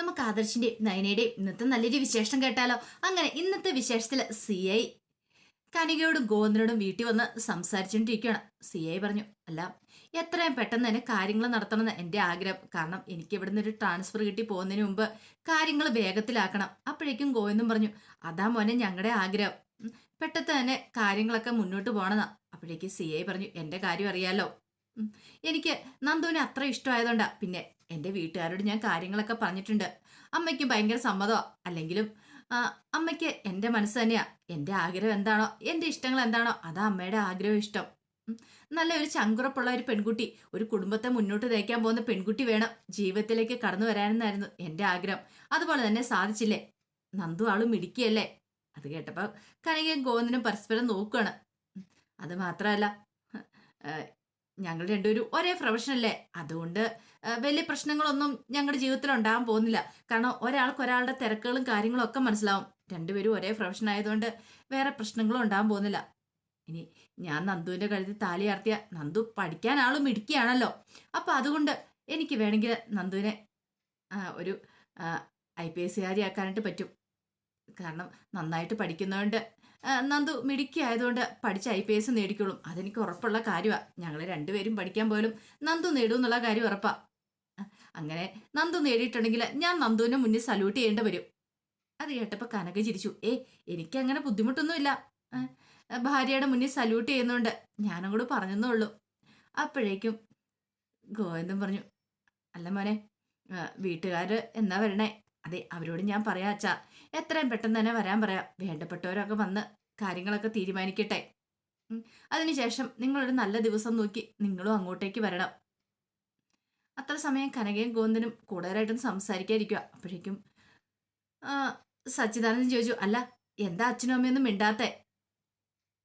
നമുക്ക് ആദർശിന്റെയും നയനയുടെയും ഇന്നത്തെ നല്ലൊരു വിശേഷം കേട്ടാലോ? അങ്ങനെ ഇന്നത്തെ വിശേഷത്തിൽ സി ഐ കനികയോടും ഗോവിന്ദനോടും വീട്ടിൽ വന്ന് സംസാരിച്ചുകൊണ്ടിരിക്കുകയാണ് സി ഐ പറഞ്ഞു അല്ല എത്രയും പെട്ടെന്ന് തന്നെ കാര്യങ്ങൾ നടത്തണമെന്ന് എന്റെ ആഗ്രഹം. കാരണം എനിക്ക് ഇവിടുന്ന് ഒരു ട്രാൻസ്ഫർ കിട്ടി പോകുന്നതിന് മുമ്പ് കാര്യങ്ങൾ വേഗത്തിലാക്കണം. അപ്പോഴേക്കും ഗോവിന്ദൻ പറഞ്ഞു അതാ മോനെ ഞങ്ങളുടെ ആഗ്രഹം. പെട്ടെന്ന് തന്നെ കാര്യങ്ങളൊക്കെ മുന്നോട്ട് പോകണമെന്നാ. അപ്പോഴേക്കും സി ഐ പറഞ്ഞു എന്റെ കാര്യം അറിയാലോ. എനിക്ക് നന്ദുവിനെ അത്ര ഇഷ്ടമായതുകൊണ്ടാ. പിന്നെ എന്റെ വീട്ടുകാരോട് ഞാൻ കാര്യങ്ങളൊക്കെ പറഞ്ഞിട്ടുണ്ട്. അമ്മയ്ക്ക് ഭയങ്കര സമ്മതമോ അല്ലെങ്കിലും അമ്മയ്ക്ക് എന്റെ മനസ്സ് തന്നെയാ. എന്റെ ആഗ്രഹം എന്താണോ? എന്റെ ഇഷ്ടങ്ങൾ എന്താണോ? അതാ അമ്മയുടെ ആഗ്രഹം ഇഷ്ടം. നല്ല ഒരു ചങ്കുറപ്പുള്ള ഒരു പെൺകുട്ടി. ഒരു കുടുംബത്തെ മുന്നോട്ട് നയിക്കാൻ പോകുന്ന പെൺകുട്ടി വേണം. ജീവിതത്തിലേക്ക് കടന്നു വരാനെന്നായിരുന്നു എന്റെ ആഗ്രഹം. അതുപോലെ തന്നെ സാധിച്ചില്ലേ? നന്ദു ആളും മിടിക്കുകയല്ലേ അത് കേട്ടപ്പോൾ കനകയും ഗോവിന്ദനും പരസ്പരം നോക്കുകയാണ് അത് മാത്രമല്ല ഞങ്ങൾ രണ്ടുപേരും ഒരേ പ്രൊഫഷനല്ലേ അതുകൊണ്ട് വലിയ പ്രശ്നങ്ങളൊന്നും ഞങ്ങളുടെ ജീവിതത്തിൽ ഉണ്ടാകാൻ പോകുന്നില്ല. കാരണം ഒരാൾക്ക് ഒരാളുടെ തിരക്കുകളും കാര്യങ്ങളും ഒക്കെ മനസ്സിലാവും. രണ്ടുപേരും ഒരേ പ്രൊഫഷൻ ആയതുകൊണ്ട് വേറെ പ്രശ്നങ്ങളും ഉണ്ടാകാൻ പോകുന്നില്ല. ഇനി ഞാൻ നന്ദുവിന്റെ കഴുത്തിൽ താലി ആർത്തിയ നന്ദു പഠിക്കാൻ ആളും മിടുക്കിയാണല്ലോ. അപ്പൊ അതുകൊണ്ട് എനിക്ക് വേണമെങ്കിൽ നന്ദുവിനെ ഒരു ഐ പി എസ് ആക്കാനായിട്ട് പറ്റും. കാരണം നന്നായിട്ട് പഠിക്കുന്നതുകൊണ്ട് നന്ദു മിടുക്കിയായതുകൊണ്ട് പഠിച്ച ഐ പി എസ് നേടിക്കോളും. അതെനിക്ക് ഉറപ്പുള്ള കാര്യമാണ് ഞങ്ങൾ രണ്ടുപേരും പഠിക്കാൻ പോലും നന്ദു നേടും എന്നുള്ള കാര്യം ഉറപ്പാ. അങ്ങനെ നന്ദു നേടിയിട്ടുണ്ടെങ്കിൽ ഞാൻ നന്ദുവിന് മുന്നിൽ സല്യൂട്ട് ചെയ്യേണ്ടി വരും. അത് കേട്ടപ്പോൾ കനക ചിരിച്ചു. ഏ എനിക്ക് അങ്ങനെ ബുദ്ധിമുട്ടൊന്നുമില്ല ഭാര്യയുടെ മുന്നിൽ സല്യൂട്ട് ചെയ്യുന്നുണ്ട്. ഞാനും കൂടെ പറഞ്ഞെന്നേ ഉള്ളൂ. അപ്പോഴേക്കും ഗോവിന്ദൻ പറഞ്ഞു അല്ല മോനെ വീട്ടുകാർ എന്നാ വരണേ? അതെ അവരോട് ഞാൻ പറയാ അച്ഛാ. എത്രയും പെട്ടെന്ന് തന്നെ വരാൻ പറയാം. വേണ്ടപ്പെട്ടവരൊക്കെ വന്ന് കാര്യങ്ങളൊക്കെ തീരുമാനിക്കട്ടെ. അതിനുശേഷം നിങ്ങളൊരു നല്ല ദിവസം നോക്കി നിങ്ങളും അങ്ങോട്ടേക്ക് വരണം. അത്ര സമയം കനകയും ഗോന്ദനും കൂടുതലായിട്ടും സംസാരിക്കാതിരിക്കുക. അപ്പോഴേക്കും സച്ചിദാനന്ദൻ ചോദിച്ചു അല്ല എന്താ അച്ഛനും അമ്മയൊന്നും മിണ്ടാത്തെ?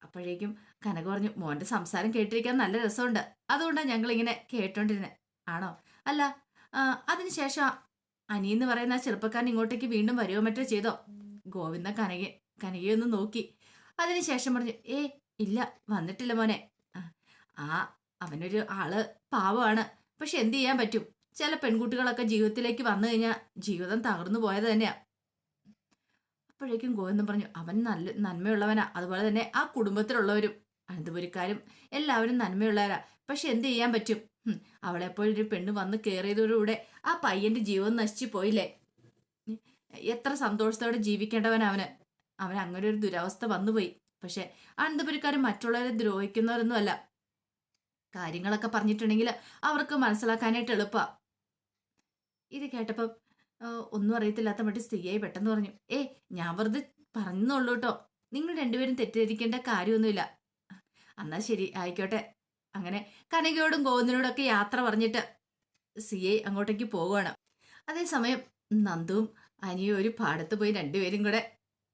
അപ്പോഴേക്കും കനക പറഞ്ഞു മോന്റെ സംസാരം കേട്ടിരിക്കാൻ നല്ല രസമുണ്ട്. അതുകൊണ്ടാണ് ഞങ്ങളിങ്ങനെ കേട്ടോണ്ടിരുന്നത് ആണോ? അല്ല അതിനുശേഷം അനി എന്ന് പറയുന്ന ആ ചെറുപ്പക്കാരൻ ഇങ്ങോട്ടേക്ക് വീണ്ടും വരുമോ മറ്റോ ചെയ്തോ? ഗോവിന്ദ കനക കനകയൊന്ന് നോക്കി. അതിനുശേഷം പറഞ്ഞു ഏ ഇല്ല വന്നിട്ടില്ല മോനെ. ആ, അവനൊരു ആൾ പാവമാണ്. പക്ഷെ എന്ത് ചെയ്യാൻ പറ്റും? ചില പെൺകുട്ടികളൊക്കെ ജീവിതത്തിലേക്ക് വന്നു കഴിഞ്ഞാൽ ജീവിതം തകർന്നു പോയത് തന്നെയാ. അപ്പോഴേക്കും ഗോവിന്ദൻ പറഞ്ഞു അവൻ നല്ല നന്മയുള്ളവനാ. അതുപോലെ തന്നെ ആ കുടുംബത്തിലുള്ളവരും അനന്തപുരിക്കാരും എല്ലാവരും നന്മയുള്ളവരാ. പക്ഷെ എന്ത് ചെയ്യാൻ പറ്റും? അവളെപ്പോഴൊരു പെണ്ണ് വന്ന് കയറിയതോടുകൂടെ ആ പയ്യന്റെ ജീവൻ നശിച്ചു പോയില്ലേ? എത്ര സന്തോഷത്തോടെ ജീവിക്കേണ്ടവൻ അവന്. അവൻ അങ്ങനെ ഒരു ദുരവസ്ഥ വന്നുപോയി. പക്ഷെ അനന്തപുരക്കാരും മറ്റുള്ളവരെ ദ്രോഹിക്കുന്നവരൊന്നും അല്ല. കാര്യങ്ങളൊക്കെ പറഞ്ഞിട്ടുണ്ടെങ്കിൽ അവർക്ക് മനസ്സിലാക്കാനായിട്ട് എളുപ്പാ. ഇത് കേട്ടപ്പം ഒന്നും അറിയത്തില്ലാത്ത മട്ടി സ്ത്രീയായി പെട്ടെന്ന് പറഞ്ഞു ഏ ഞാൻ വെറുതെ പറഞ്ഞു കേട്ടോ നിങ്ങൾ രണ്ടുപേരും തെറ്റിദ്ധരിക്കേണ്ട കാര്യമൊന്നുമില്ല. എന്നാ ശരി ആയിക്കോട്ടെ. അങ്ങനെ കനകയോടും ഗോവിന്ദനോടും ഒക്കെ യാത്ര പറഞ്ഞിട്ട് സി ഐ അങ്ങോട്ടേക്ക് പോവുകയാണ്. അതേസമയം നന്ദുവും അനിയും ഒരു പാടത്ത് പോയി രണ്ടുപേരും കൂടെ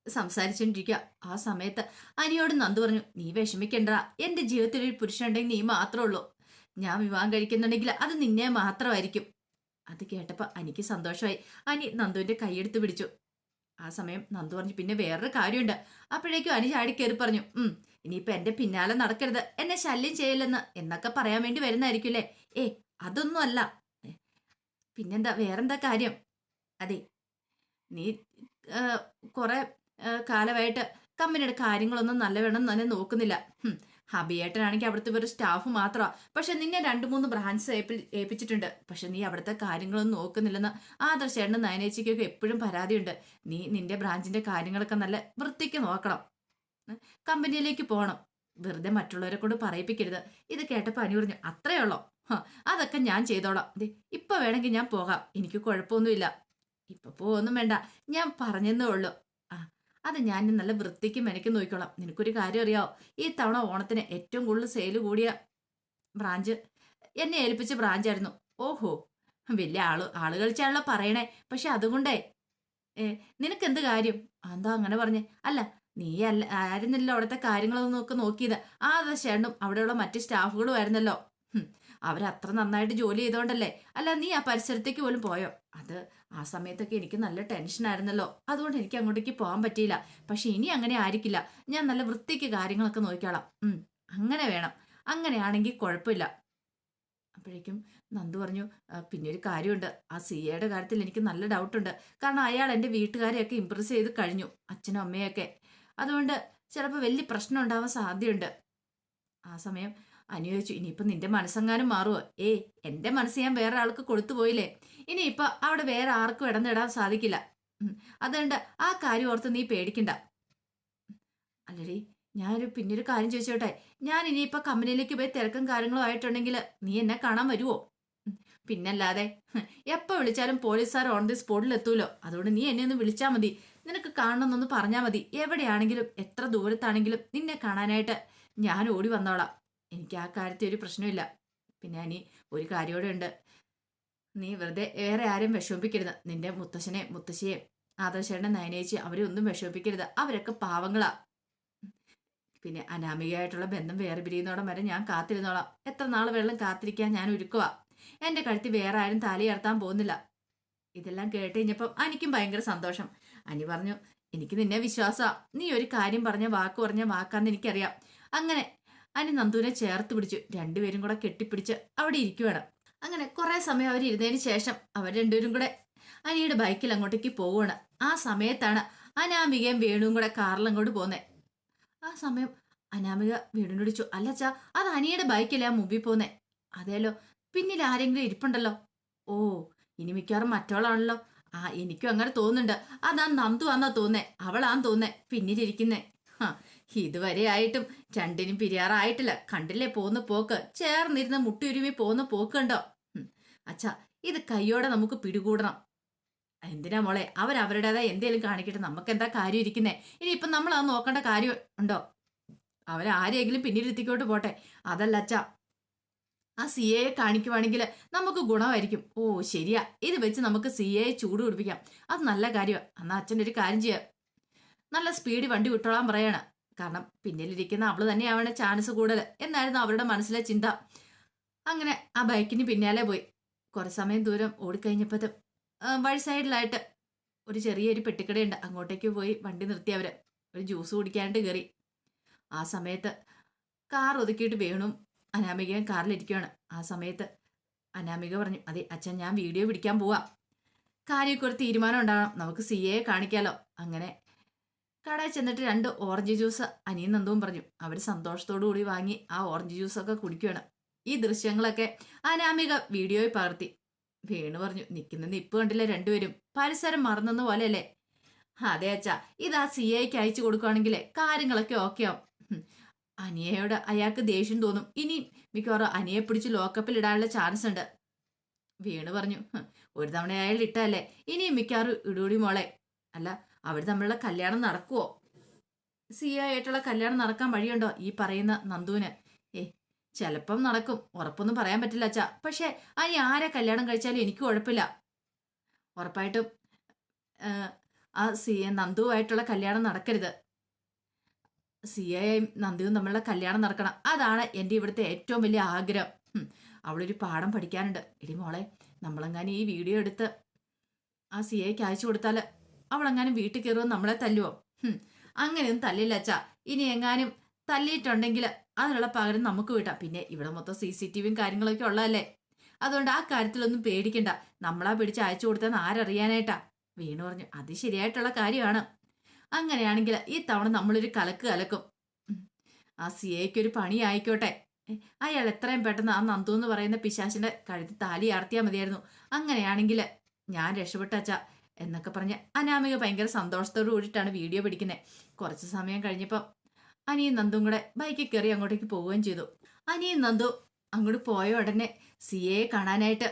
സംസാരിച്ചുകൊണ്ടിരിക്കുക ആ സമയത്ത് അനിയോട് നന്ദു പറഞ്ഞു നീ വിഷമിക്കണ്ട. എന്റെ ജീവിതത്തിൽ ഒരു പുരുഷനുണ്ടെങ്കിൽ നീ മാത്രമേ ഉള്ളൂ. ഞാൻ വിവാഹം കഴിക്കുന്നുണ്ടെങ്കിൽ അത് നിന്നെ മാത്രമായിരിക്കും. അത് കേട്ടപ്പോൾ അനിക്ക് സന്തോഷമായി. അനി നന്ദുവിന്റെ കൈയെടുത്ത് പിടിച്ചു. ആ സമയം നന്ദു പറഞ്ഞു പിന്നെ വേറൊരു കാര്യമുണ്ട്. അപ്പോഴേക്കും അനി ചാടി കയറി പറഞ്ഞു ഉം ഇനിയിപ്പോ എന്റെ പിന്നാലെ നടക്കരുത്. എന്നെ ശല്യം ചെയ്യില്ലെന്ന് എന്നൊക്കെ പറയാൻ വേണ്ടി വരുന്നതായിരിക്കുമല്ലേ ഏ അതൊന്നും അല്ല പിന്നെന്താ വേറെന്താ കാര്യം? അതെ നീ കുറെ കാലമായിട്ട് കമ്പനിയുടെ കാര്യങ്ങളൊന്നും നല്ലവണ്ണം വേണം തന്നെ നോക്കുന്നില്ല. ഹബിയേട്ടനാണെങ്കിൽ അവിടുത്തെ ഒരു സ്റ്റാഫ് മാത്രമാണ് പക്ഷെ നിന്നെ രണ്ട് മൂന്ന് ബ്രാഞ്ച് ഏൽപ്പിച്ചിട്ടുണ്ട്. പക്ഷെ നീ അവിടുത്തെ കാര്യങ്ങളൊന്നും നോക്കുന്നില്ലെന്ന് ആദർശേട്ടനും നയനേച്ചിക്കൊക്കെ എപ്പോഴും പരാതിയുണ്ട്. നീ നിന്റെ ബ്രാഞ്ചിന്റെ കാര്യങ്ങളൊക്കെ നല്ല വൃത്തിക്ക് നോക്കണം. കമ്പനിയിലേക്ക് പോകണം വെറുതെ മറ്റുള്ളവരെ കൊണ്ട് പറയിപ്പിക്കരുത്. ഇത് കേട്ടപ്പോൾ അനി പറഞ്ഞു അത്രേ ഉള്ളോ? അതൊക്കെ ഞാൻ ചെയ്തോളാം. അതെ ഇപ്പൊ വേണമെങ്കിൽ ഞാൻ പോകാം. എനിക്ക് കുഴപ്പമൊന്നുമില്ല. ഇപ്പൊ പോവൊന്നും വേണ്ട. ഞാൻ പറഞ്ഞെന്നേ ഉള്ളൂ. ആ അത് ഞാൻ നല്ല വൃത്തിക്ക് മെനക്ക് നോക്കിക്കോളാം. നിനക്കൊരു കാര്യം അറിയാവോ? ഈ തവണ ഓണത്തിന് ഏറ്റവും കൂടുതൽ സെയിൽ കൂടിയ ബ്രാഞ്ച് എന്നെ ഏൽപ്പിച്ച ബ്രാഞ്ചായിരുന്നു. ഓഹോ വലിയ ആൾ ആൾ കളിച്ചാണല്ലോ പറയണേ. പക്ഷെ അതുകൊണ്ടേ ഏ നിനക്ക് എന്ത് കാര്യം? എന്താ അങ്ങനെ പറഞ്ഞേ? അല്ല നീ അല്ല ആയിരുന്നല്ലോ അവിടുത്തെ കാര്യങ്ങളൊന്നും ഒക്കെ നോക്കിയത്. ആ അതെ ചേട്ടനും അവിടെയുള്ള മറ്റ് സ്റ്റാഫുകളും ആയിരുന്നല്ലോ. അവരത്ര നന്നായിട്ട് ജോലി ചെയ്തോണ്ടല്ലേ? അല്ല നീ ആ പരിസരത്തേക്ക് പോലും പോയോ? അത് ആ സമയത്തൊക്കെ എനിക്ക് നല്ല ടെൻഷനായിരുന്നല്ലോ അതുകൊണ്ട് എനിക്ക് അങ്ങോട്ടേക്ക് പോകാൻ പറ്റിയില്ല. പക്ഷെ ഇനി അങ്ങനെ ആയിരിക്കില്ല. ഞാൻ നല്ല വൃത്തിക്ക് കാര്യങ്ങളൊക്കെ നോക്കിക്കോളാം. അങ്ങനെ വേണം. അങ്ങനെയാണെങ്കിൽ കുഴപ്പമില്ല. അപ്പോഴേക്കും നന്ദു പറഞ്ഞു പിന്നെ ഒരു കാര്യമുണ്ട്. ആ സി എയുടെ കാര്യത്തിൽ എനിക്ക് നല്ല ഡൗട്ടുണ്ട് കാരണം അയാൾ എന്റെ വീട്ടുകാരെയൊക്കെ ഇമ്പ്രസ് ചെയ്ത് കഴിഞ്ഞു. അച്ഛനും അമ്മയൊക്കെ. അതുകൊണ്ട് ചിലപ്പോൾ വലിയ പ്രശ്നം ഉണ്ടാവാൻ സാധ്യതയുണ്ട്. ആ സമയം അനുയോജിച്ചു ഇനിയിപ്പോൾ ഇനിയിപ്പം നിന്റെ മനസ്സെങ്ങാനും മാറുമോ ഏയ് എന്റെ മനസ്സ് ഞാൻ വേറെ ആൾക്ക് കൊടുത്തു പോയില്ലേ? ഇനിയിപ്പോൾ അവിടെ വേറെ ആർക്കും ഇടന്നിടാൻ സാധിക്കില്ല. അതുകൊണ്ട് ആ കാര്യം ഓർത്ത് നീ പേടിക്കണ്ട. അല്ലടി ഞാനൊരു പിന്നൊരു കാര്യം ചോദിച്ചോട്ടെ? ഞാൻ ഇനിയിപ്പോൾ കമ്പനിയിലേക്ക് പോയി തിരക്കും കാര്യങ്ങളും ആയിട്ടുണ്ടെങ്കിൽ നീ എന്നെ കാണാൻ വരുമോ. പിന്നല്ലാതെ എപ്പോൾ വിളിച്ചാലും പോലീസുകാർ ഓൺ ദി സ്പോട്ടിൽ എത്തൂലോ അതുകൊണ്ട് നീ എന്നെ ഒന്ന് വിളിച്ചാൽ മതി. നിനക്ക് കാണണമെന്നൊന്ന് പറഞ്ഞാൽ മതി. എവിടെയാണെങ്കിലും എത്ര ദൂരത്താണെങ്കിലും നിന്നെ കാണാനായിട്ട് ഞാൻ ഓടി വന്നോളാം. എനിക്ക് ആ കാര്യത്തിൽ ഒരു പ്രശ്നമില്ല. പിന്നെ അനി ഒരു കാര്യമോടെ ഉണ്ട് നീ വെറുതെ വേറെ ആരും വിഷമിപ്പിക്കരുത്. നിന്റെ മുത്തശ്ശനെ മുത്തശ്ശിയെ ആദർശേട്ടനെ നയനേച്ചി അവരെ ഒന്നും വിഷമിപ്പിക്കരുത്. അവരൊക്കെ പാവങ്ങളാ. പിന്നെ അനാമികയായിട്ടുള്ള ബന്ധം വേറെ പിരിയുന്നോടം വരെ ഞാൻ കാത്തിരുന്നോളാം. എത്ര നാൾ വെള്ളം കാത്തിരിക്കാൻ ഞാൻ ഒരുക്കുവാ. എന്റെ കഴുത്തിൽ വേറെ ആരും താലി ഉയർത്താൻ പോകുന്നില്ല. ഇതെല്ലാം കേട്ട് കഴിഞ്ഞപ്പം എനിക്കും ഭയങ്കര സന്തോഷം. അനി പറഞ്ഞു എനിക്ക് നിന്നെ വിശ്വാസമാണ് നീ ഒരു കാര്യം പറഞ്ഞ വാക്ക് പറഞ്ഞ വാക്കാന്ന് എനിക്കറിയാം. അങ്ങനെ അനി നന്ദുവിനെ ചേർത്ത് പിടിച്ചു. രണ്ടുപേരും കൂടെ കെട്ടിപ്പിടിച്ച് അവിടെ ഇരിക്കുവാണ്. അങ്ങനെ കുറെ സമയം അവർ ഇരുന്നതിന് ശേഷം അവർ രണ്ടുപേരും കൂടെ അനിയുടെ ബൈക്കിൽ അങ്ങോട്ടേക്ക് പോവുകയാണ് ആ സമയത്താണ് അനാമികയും വേണുവും കൂടെ കാറിൽ അങ്ങോട്ട് പോകുന്നത് ആ സമയം അനാമിക വീടിനോട് ചോദിച്ചു അല്ല അച്ഛാ അത് അനിയുടെ ബൈക്കല്ലേ ആ മുമ്പിൽ പോന്നെ? അതേലോ പിന്നിൽ ആരെങ്കിലും ഇരിപ്പുണ്ടല്ലോ. ഓ ഇനി മിക്കവാറും മറ്റവളാണല്ലോ. ആ എനിക്കും അങ്ങനെ തോന്നുന്നുണ്ട്. അതാ നന്ദു ആന്നാ തോന്നേ അവളാന്ന് തോന്നേ പിന്നിലിരിക്കുന്നേ. ഇതുവരെ ആയിട്ടും രണ്ടിനും പിരിയാറായിട്ടില്ല. കണ്ടില്ലേ പോകുന്ന പോക്ക്? ചേർന്നിരുന്ന മുട്ടിയുരുമി പോകുന്ന പോക്ക് കണ്ടോ? അച്ഛാ ഇത് കയ്യോടെ നമുക്ക് പിടികൂടണം. എന്തിനാ മോളെ? അവരവരുടേതായ എന്തേലും കാണിക്കട്ടെ. നമുക്ക് എന്താ കാര്യം ഇരിക്കുന്നേ ഇനി ഇപ്പം നമ്മൾ അത് നോക്കേണ്ട കാര്യം ഉണ്ടോ? അവരാരെങ്കിലും പിന്നിലിരുത്തിക്കോട്ട് പോട്ടെ. അതല്ല അച്ഛാ ആ സി എയെ കാണിക്കുവാണെങ്കിൽ നമുക്ക് ഗുണമായിരിക്കും. ഓ ശരിയാ. ഇത് വെച്ച് നമുക്ക് സി എയെ ചൂട് പിടിപ്പിക്കാം. അത് നല്ല കാര്യമാണ് എന്നാൽ അച്ഛന്റെ ഒരു കാര്യം ചെയ്യാം. നല്ല സ്പീഡ് വണ്ടി വിട്ടോളാൻ പറയാണ്. കാരണം പിന്നിലിരിക്കുന്ന അവൾ തന്നെയാവണ ചാൻസ് കൂടുതൽ എന്നായിരുന്നു അവരുടെ മനസ്സിലെ ചിന്ത. അങ്ങനെ ആ ബൈക്കിന് പിന്നാലെ പോയി. കുറേ സമയം ദൂരം ഓടിക്കഴിഞ്ഞപ്പോൾ വഴി സൈഡിലായിട്ട് ഒരു ചെറിയൊരു പെട്ടിക്കടയുണ്ട്. അങ്ങോട്ടേക്ക് പോയി വണ്ടി നിർത്തി അവർ ഒരു ജ്യൂസ് കുടിക്കാനായിട്ട് കയറി ആ സമയത്ത് കാർ ഒതുക്കിയിട്ട് വേണും. അനാമികയും കാറിലിരിക്കുകയാണ്. ആ സമയത്ത് അനാമിക പറഞ്ഞു അതെ അച്ഛൻ ഞാൻ വീഡിയോ പിടിക്കാൻ പോവാം. കാര്യമൊക്കെ ഒരു തീരുമാനം ഉണ്ടാകണം നമുക്ക് സി എ കാണിക്കാലോ. അങ്ങനെ കടയിൽ ചെന്നിട്ട് രണ്ട് ഓറഞ്ച് ജ്യൂസ് അനിയും നന്ദവും പറഞ്ഞു. അവർ സന്തോഷത്തോടു കൂടി വാങ്ങി ആ ഓറഞ്ച് ജ്യൂസൊക്കെ കുടിക്കുകയാണ്. ഈ ദൃശ്യങ്ങളൊക്കെ അനാമിക വീഡിയോയിൽ പകർത്തി. വേണു പറഞ്ഞു നിൽക്കുന്ന നിപ്പ് കണ്ടില്ല രണ്ടുപേരും? പരിസരം മറന്നെന്ന പോലെയല്ലേ? അതെ അച്ഛാ ഇത് ആ സി ഐക്ക് അയച്ചു കൊടുക്കുകയാണെങ്കിലേ കാര്യങ്ങളൊക്കെ ഓക്കെ ആവും. അനിയയോട് അയാൾക്ക് ദേഷ്യം തോന്നും. ഇനി മിക്കവാറും അനിയെ പിടിച്ച് ലോക്കപ്പിൽ ഇടാനുള്ള ചാൻസ് ഉണ്ട്. വീണു പറഞ്ഞു ഒരു തവണ അയാൾ ഇട്ടല്ലേ ഇനിയും മിക്കവാറും ഇടൂടി മോളെ. അല്ല അവർ തമ്മിലുള്ള കല്യാണം നടക്കുവോ? സി ആയിട്ടുള്ള കല്യാണം നടക്കാൻ വഴിയുണ്ടോ ഈ പറയുന്ന നന്ദുവിന്? ഏ ചിലപ്പം നടക്കും. ഉറപ്പൊന്നും പറയാൻ പറ്റില്ല അച്ഛാ. പക്ഷേ അനി ആരെ കല്യാണം കഴിച്ചാലും എനിക്ക് കുഴപ്പമില്ല. ഉറപ്പായിട്ടും ആ, സി നന്ദുവായിട്ടുള്ള കല്യാണം നടക്കരുത്. സിയയും നന്ദിയും തമ്മിലുള്ള കല്യാണം നടക്കണം. അതാണ് എന്റെ ഇവിടുത്തെ ഏറ്റവും വലിയ ആഗ്രഹം. അവളൊരു പാഠം പഠിക്കാനുണ്ട്. എടി മോളെ നമ്മളെങ്ങാനും ഈ വീഡിയോ എടുത്ത് ആ സിയയ്ക്ക് അയച്ചു കൊടുത്താൽ അവളെങ്ങാനും വീട്ടിൽ കയറുമോ നമ്മളെ തല്ലുവോ? അങ്ങനെയൊന്നും തല്ലില്ല അച്ഛാ. ഇനി എങ്ങാനും തല്ലിയിട്ടുണ്ടെങ്കിൽ അതിനുള്ള പകരം നമുക്ക് വീട്ടാം പിന്നെ ഇവിടെ മൊത്തം സി സി ടി വിയും കാര്യങ്ങളൊക്കെ ഉള്ളതല്ലേ? അതുകൊണ്ട് ആ കാര്യത്തിലൊന്നും പേടിക്കണ്ട. നമ്മളാ പിടിച്ച് അയച്ചു കൊടുത്തെന്ന് ആരറിയാനായിട്ടാ? വീണു പറഞ്ഞു. അത് ശരിയായിട്ടുള്ള കാര്യമാണ്. അങ്ങനെയാണെങ്കിൽ ഈ തവണ നമ്മളൊരു കലക്ക് കലക്കും. ആ സി എക്ക് ഒരു പണി ആയിക്കോട്ടെ. അയാൾ എത്രയും പെട്ടെന്ന് ആ നന്ദു എന്ന് പറയുന്ന പിശാശിന്റെ കഴുത്ത് താലി ആർത്തിയാൽ മതിയായിരുന്നു. അങ്ങനെയാണെങ്കിൽ ഞാൻ രക്ഷപ്പെട്ടച്ച എന്നൊക്കെ പറഞ്ഞ് അനാമിക ഭയങ്കര സന്തോഷത്തോടു കൂടിയിട്ടാണ് വീഡിയോ പിടിക്കുന്നത് കുറച്ച് സമയം കഴിഞ്ഞപ്പോൾ അനിയും നന്ദും കൂടെ ബൈക്കിൽ കയറി അങ്ങോട്ടേക്ക് പോവുകയും ചെയ്തു. അനിയും നന്ദു അങ്ങോട്ട് പോയ ഉടനെ സി എയെ കാണാനായിട്ട്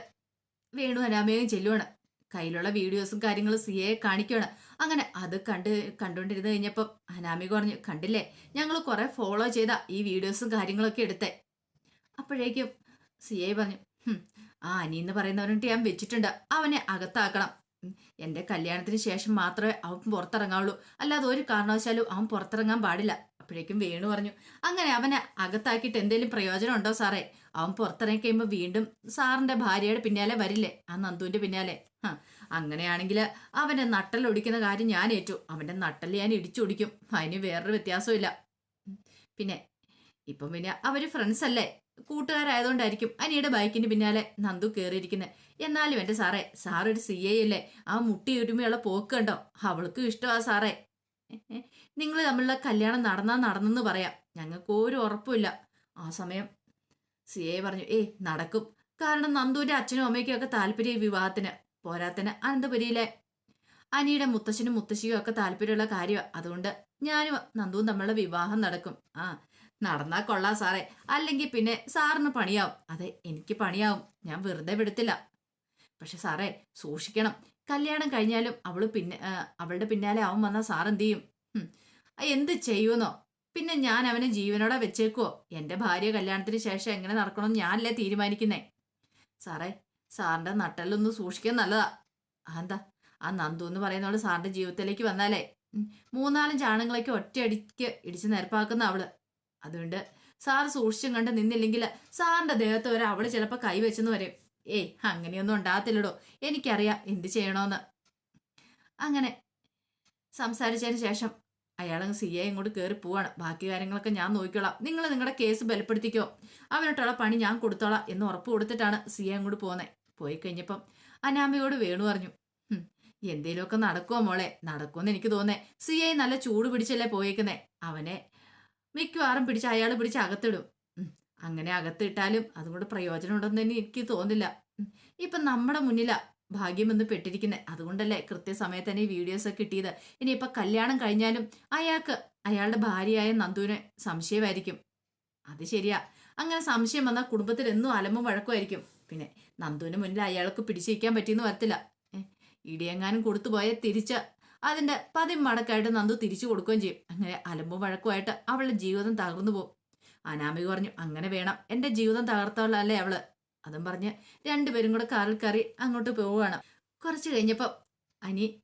വേണു അനാമികയും ചെല്ലുവാണ്. കയ്യിലുള്ള വീഡിയോസും കാര്യങ്ങളും സി എയെ കാണിക്കുകയാണ് അങ്ങനെ അത് കണ്ട് കണ്ടുകൊണ്ടിരുന്ന് കഴിഞ്ഞപ്പോൾ അനാമിക പറഞ്ഞു കണ്ടില്ലേ? ഞങ്ങൾ കുറെ ഫോളോ ചെയ്ത ഈ വീഡിയോസും കാര്യങ്ങളൊക്കെ എടുത്തേ. അപ്പോഴേക്കും സി ഐ പറഞ്ഞു ആ അനി എന്ന് പറയുന്നവരുണ്ട് ഞാൻ വെച്ചിട്ടുണ്ട്. അവനെ അകത്താക്കണം. എന്റെ കല്യാണത്തിന് ശേഷം മാത്രമേ അവൻ പുറത്തിറങ്ങാവുള്ളൂ. അല്ലാതെ ഒരു കാരണവശാലും അവൻ പുറത്തിറങ്ങാൻ പാടില്ല. അപ്പോഴേക്കും വേണു പറഞ്ഞു അങ്ങനെ അവനെ അകത്താക്കിയിട്ട് എന്തെങ്കിലും പ്രയോജനം ഉണ്ടോ സാറേ? അവൻ പുറത്തിറങ്ങി കഴിയുമ്പോൾ വീണ്ടും സാറിന്റെ ഭാര്യയുടെ പിന്നാലെ വരില്ലേ? ആ നന്ദുവിന്റെ പിന്നാലെ. അങ്ങനെയാണെങ്കിൽ അവന്റെ നട്ടൽ ഒടിക്കുന്ന കാര്യം ഞാൻ ഏറ്റു. അവന്റെ നട്ടൽ ഞാൻ ഇടിച്ചൊടിക്കും അതിന് വേറൊരു വ്യത്യാസമില്ല പിന്നെ ഇപ്പം പിന്നെ അവർ ഫ്രണ്ട്സ് അല്ലേ? കൂട്ടുകാരായതുകൊണ്ടായിരിക്കും അനിയുടെ ബൈക്കിന് പിന്നാലെ നന്ദു കയറിയിരിക്കുന്നത് എന്നാലും എന്റെ സാറേ സാറൊരു സി ഐ അല്ലേ? ആ മുട്ടി ഒരുമയുള്ള പോക്ക് കണ്ടോ? അവൾക്കും ഇഷ്ടമാണ് സാറേ. നിങ്ങൾ തമ്മിലുള്ള കല്യാണം നടന്നാ നടന്നെന്ന് പറയാം. ഞങ്ങൾക്ക് ഒരു ഉറപ്പുമില്ല. ആ സമയം സി എ പറഞ്ഞു ഏയ് നടക്കും. കാരണം നന്ദുവിന്റെ അച്ഛനും അമ്മയ്ക്കും ഒക്കെ താല്പര്യം ഈ വിവാഹത്തിന്. പോരാത്തിന് അനന്തപുരിയിലെ അനിയുടെ മുത്തശ്ശനും മുത്തശ്ശിയും ഒക്കെ താല്പര്യമുള്ള കാര്യമാണ് അതുകൊണ്ട് ഞാനും നന്ദുവും തമ്മിലുള്ള വിവാഹം നടക്കും. ആ നടന്നാ കൊള്ളാം സാറേ. അല്ലെങ്കിൽ പിന്നെ സാറിന് പണിയാവും. അതെ എനിക്ക് പണിയാവും. ഞാൻ വെറുതെ വിടത്തില്ല. പക്ഷെ സാറേ സൂക്ഷിക്കണം. കല്യാണം കഴിഞ്ഞാലും അവൾ പിന്നെ അവളുടെ പിന്നാലെ അവൻ വന്നാൽ സാർ എന്ത് ചെയ്യും എന്ത് ചെയ്യുമെന്നോ? പിന്നെ ഞാൻ അവനെ ജീവനോടെ വെച്ചേക്കുവോ? എന്റെ ഭാര്യ കല്യാണത്തിന് ശേഷം എങ്ങനെ നടക്കണമെന്ന് ഞാനല്ലേ തീരുമാനിക്കുന്നേ? സാറേ സാറിന്റെ നട്ടലൊന്ന് സൂക്ഷിക്കാൻ നല്ലതാ. അതെന്താ? ആ നന്ദു എന്ന് പറയുന്നവൾ സാറിന്റെ ജീവിതത്തിലേക്ക് വന്നാലേ. മൂന്നാലഞ്ച് മൂന്നാലും ചാണങ്ങളൊക്കെ ഒറ്റയടിക്ക് ഇടിച്ച് നിരപ്പാക്കുന്ന അവൾ. അതുകൊണ്ട് സാർ സൂക്ഷിച്ചും കണ്ട് നിന്നില്ലെങ്കിൽ സാറിന്റെ ദേഹത്ത് വരെ അവൾ ചിലപ്പോൾ കൈവച്ചെന്ന് വരും ഏയ് അങ്ങനെയൊന്നും ഉണ്ടാകത്തില്ലടോ. എനിക്കറിയാം എന്ത് ചെയ്യണോന്ന്. അങ്ങനെ സംസാരിച്ചതിന് ശേഷം അയാളങ്ങ് സി ഐ ഇങ്ങോട്ട് കയറി പോവാണ്. ബാക്കി കാര്യങ്ങളൊക്കെ ഞാൻ നോക്കിക്കോളാം. നിങ്ങൾ നിങ്ങളുടെ കേസ് ബലപ്പെടുത്തിക്കോ. അവനോട്ടുള്ള പണി ഞാൻ കൊടുത്തോളാം എന്ന് ഉറപ്പ് കൊടുത്തിട്ടാണ് സി ഐ അങ്ങോട്ട് പോകുന്നത് പോയി കഴിഞ്ഞപ്പം അനാമയോട് വേണു പറഞ്ഞു "ഹും, എന്തേലുമൊക്കെ നടക്കുമോ മോളെ? നടക്കുമെന്ന് എനിക്ക് തോന്നേ സി ഐ നല്ല ചൂട് പിടിച്ചല്ലേ പോയേക്കുന്നേ. അവനെ മിക്കവാറും പിടിച്ച് അയാൾ പിടിച്ച് അകത്തിടും. അങ്ങനെ അകത്തിട്ടാലും അതുകൊണ്ട് പ്രയോജനം ഉണ്ടെന്ന് തന്നെ എനിക്ക് തോന്നില്ല ഇപ്പൊ നമ്മുടെ മുന്നിലാ ഭാഗ്യം എന്ന് പെട്ടിരിക്കുന്നത് അതുകൊണ്ടല്ലേ കൃത്യസമയത്ത് തന്നെ ഈ വീഡിയോസ് ഒക്കെ കിട്ടിയത്. ഇനിയിപ്പൊ കല്യാണം കഴിഞ്ഞാലും അയാൾക്ക് അയാളുടെ ഭാര്യയായ നന്ദുവിന് സംശയമായിരിക്കും. അത് ശരിയാ. അങ്ങനെ സംശയം വന്നാൽ കുടുംബത്തിൽ എന്നും അലമ്പും വഴക്കുമായിരിക്കും പിന്നെ നന്ദുവിന് മുന്നിൽ അയാൾക്ക് പിടിച്ചിരിക്കാൻ പറ്റിയെന്ന് വരത്തില്ല. ഇടിയെങ്ങാനും കൊടുത്തു തിരിച്ച് അതിന്റെ പതിമടക്കായിട്ട് നന്ദു തിരിച്ചു കൊടുക്കുകയും ചെയ്യും. അങ്ങനെ അലമ്പും വഴക്കുമായിട്ട് അവളുടെ ജീവിതം തകർന്നു പോകും. അനാമിക പറഞ്ഞു അങ്ങനെ വേണം. എന്റെ ജീവിതം തകർത്തവളല്ലേ അവൾ? അതും പറഞ്ഞ് രണ്ടുപേരും കൂടെ കാറിൽ കയറി അങ്ങോട്ട് പോവുകയാണ്. കുറച്ച് കഴിഞ്ഞപ്പോൾ അനി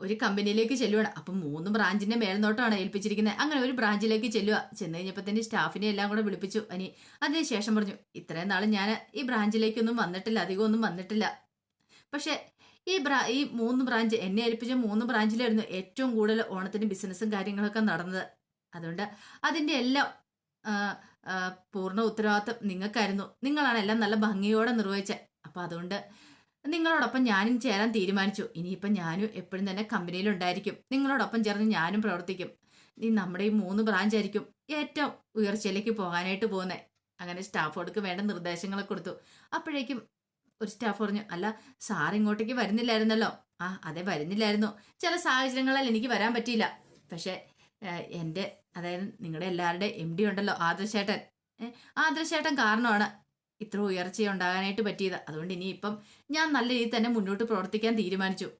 ഒരു കമ്പനിയിലേക്ക് ചെല്ലുവാണ്. അപ്പം മൂന്ന് ബ്രാഞ്ചിന്റെ മേൽനോട്ടമാണ് ഏൽപ്പിച്ചിരിക്കുന്നത്. അങ്ങനെ ഒരു ബ്രാഞ്ചിലേക്ക് ചെല്ലുക ചെന്ന് കഴിഞ്ഞപ്പോൾ തന്നെ സ്റ്റാഫിനെ എല്ലാം കൂടെ വിളിപ്പിച്ചു അനി. അതിനുശേഷം പറഞ്ഞു ഇത്രയും നാൾ ഞാൻ ഈ ബ്രാഞ്ചിലേക്കൊന്നും വന്നിട്ടില്ല. അധികം ഒന്നും വന്നിട്ടില്ല. പക്ഷേ ഈ ബ്രാ ഈ മൂന്ന് ബ്രാഞ്ച് എന്നെ ഏൽപ്പിച്ച മൂന്ന് ബ്രാഞ്ചിലായിരുന്നു ഏറ്റവും കൂടുതൽ ഓണത്തിന് ബിസിനസ്സും കാര്യങ്ങളൊക്കെ നടന്നത്. അതുകൊണ്ട് അതിന്റെ എല്ലാം പൂർണ ഉത്തരവാദിത്വം നിങ്ങൾക്കായിരുന്നു. നിങ്ങളാണ് എല്ലാം നല്ല ഭംഗിയോടെ നിർവഹിച്ചത് അപ്പം അതുകൊണ്ട് നിങ്ങളോടൊപ്പം ഞാനും ചേരാൻ തീരുമാനിച്ചു. ഇനിയിപ്പം ഞാനും എപ്പോഴും തന്നെ കമ്പനിയിലുണ്ടായിരിക്കും നിങ്ങളോടൊപ്പം ചേർന്ന് ഞാനും പ്രവർത്തിക്കും. നീ നമ്മുടെ ഈ മൂന്ന് ബ്രാഞ്ച് ആയിരിക്കും ഏറ്റവും ഉയർച്ചയിലേക്ക് പോകാനായിട്ട് പോകുന്നത് അങ്ങനെ സ്റ്റാഫോർക്ക് വേണ്ട നിർദ്ദേശങ്ങളൊക്കെ കൊടുത്തു. അപ്പോഴേക്കും ഒരു സ്റ്റാഫ് പറഞ്ഞു അല്ല സാർ ഇങ്ങോട്ടേക്ക് വരുന്നില്ലായിരുന്നല്ലോ. ആ അതെ വരുന്നില്ലായിരുന്നു. ചില സാഹചര്യങ്ങളാൽ എനിക്ക് വരാൻ പറ്റിയില്ല. പക്ഷേ എന്റെ അതായത് നിങ്ങളുടെ എല്ലാവരുടെ എം ഡി ഉണ്ടല്ലോ ആദർശേട്ടൻ. ആദർശേട്ടൻ കാരണമാണ് ഇത്ര ഉയർച്ച ഉണ്ടാകാനായിട്ട് പറ്റിയത്. അതുകൊണ്ട് ഇനിയിപ്പം ഞാൻ നല്ല രീതിയിൽ തന്നെ മുന്നോട്ട് പ്രവർത്തിക്കാൻ തീരുമാനിച്ചു.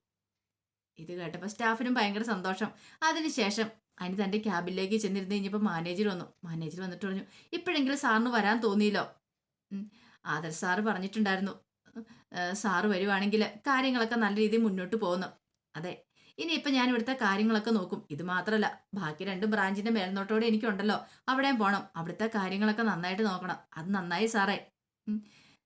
ഇത് കേട്ടപ്പോൾ സ്റ്റാഫിനും ഭയങ്കര സന്തോഷം. അതിനുശേഷം അതിന് തന്റെ ക്യാബിലേക്ക് ചെന്നിരുന്ന് കഴിഞ്ഞപ്പോൾ മാനേജർ വന്നു. മാനേജർ വന്നിട്ട് പറഞ്ഞു ഇപ്പോഴെങ്കിലും സാറിന് വരാൻ തോന്നിയില്ലോ? ആദർ ആദർശ് സാറ് പറഞ്ഞിട്ടുണ്ടായിരുന്നു. സാറ് വരുവാണെങ്കിൽ കാര്യങ്ങളൊക്കെ നല്ല രീതിയിൽ മുന്നോട്ട് പോകുന്നു. അതെ ഇനിയിപ്പം ഞാൻ ഇവിടുത്തെ കാര്യങ്ങളൊക്കെ നോക്കും. ഇത് മാത്രമല്ല ബാക്കി രണ്ട് ബ്രാഞ്ചിന്റെ മേൽനോട്ടോടെ എനിക്കുണ്ടല്ലോ. അവിടെയും പോകണം അവിടുത്തെ കാര്യങ്ങളൊക്കെ നന്നായിട്ട് നോക്കണം. അത് നന്നായി സാറേ.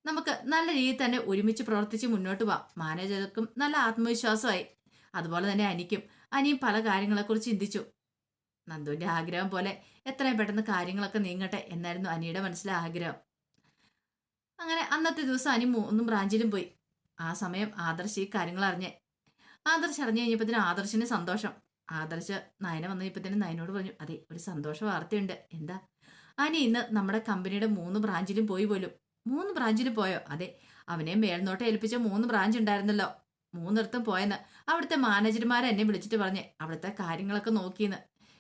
നമുക്ക് നല്ല രീതിയിൽ തന്നെ ഒരുമിച്ച് പ്രവർത്തിച്ച് മുന്നോട്ട് പോവാം. മാനേജർക്കും നല്ല ആത്മവിശ്വാസമായി. അതുപോലെ തന്നെ അനിക്കും. അനിയും പല കാര്യങ്ങളെക്കുറിച്ച് ചിന്തിച്ചു. നന്ദുവിന്റെ ആഗ്രഹം പോലെ എത്രയും പെട്ടെന്ന് കാര്യങ്ങളൊക്കെ നീങ്ങട്ടെ എന്നായിരുന്നു അനിയുടെ മനസ്സിലെ ആഗ്രഹം. അങ്ങനെ അന്നത്തെ ദിവസം അനി മൂന്നും ബ്രാഞ്ചിലും പോയി. ആ സമയം ആദർശ് ഈ കാര്യങ്ങൾ അറിഞ്ഞേ ആദർശ് അറിഞ്ഞു കഴിഞ്ഞപ്പത്തിന് ആദർശിന് സന്തോഷം. ആദർശ് നയന വന്നു കഴിഞ്ഞപ്പോഴത്തേനും നയനോട് പറഞ്ഞു അതെ ഒരു സന്തോഷ വാർത്തയുണ്ട്. എന്താ? അനി ഇന്ന് നമ്മുടെ കമ്പനിയുടെ മൂന്ന് ബ്രാഞ്ചിലും പോയി പോലും. മൂന്ന് ബ്രാഞ്ചിൽ പോയോ? അതെ അവനെ മേൽനോട്ടം ഏൽപ്പിച്ച മൂന്ന് ബ്രാഞ്ച് ഉണ്ടായിരുന്നല്ലോ. മൂന്നിടത്തും പോയെന്ന് അവിടുത്തെ മാനേജർമാരെ എന്നെ വിളിച്ചിട്ട് പറഞ്ഞേ അവിടുത്തെ കാര്യങ്ങളൊക്കെ നോക്കിയെന്ന്.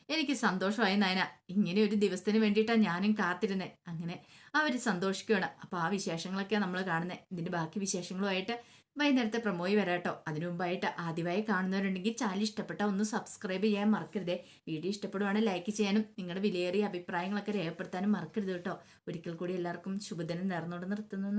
എനിക്ക് സന്തോഷമായി നയന. ഇങ്ങനെ ഒരു ദിവസത്തിന് വേണ്ടിയിട്ടാണ് ഞാനും കാത്തിരുന്നത് അങ്ങനെ അവർ സന്തോഷിക്കുകയാണ് അപ്പോൾ ആ വിശേഷങ്ങളൊക്കെയാണ് നമ്മൾ കാണുന്നത് ഇതിന്റെ ബാക്കി വിശേഷങ്ങളുമായിട്ട് വൈകുന്നേരത്തെ പ്രമോയി വരാട്ടോ അതിനു മുമ്പായിട്ട് ആദ്യമായി കാണുന്നവരുണ്ടെങ്കിൽ ചാനൽ ഇഷ്ടപ്പെട്ട ഒന്ന് സബ്സ്ക്രൈബ് ചെയ്യാൻ മറക്കരുതേ. വീഡിയോ ഇഷ്ടപ്പെടുവാണെങ്കിൽ ലൈക്ക് ചെയ്യാനും നിങ്ങളുടെ വിലയേറിയ അഭിപ്രായങ്ങളൊക്കെ രേഖപ്പെടുത്താനും മറക്കരുത് കേട്ടോ. ഒരിക്കൽ കൂടി എല്ലാവർക്കും ശുഭദിനം നേർന്നോട് നിർത്തുന്നു.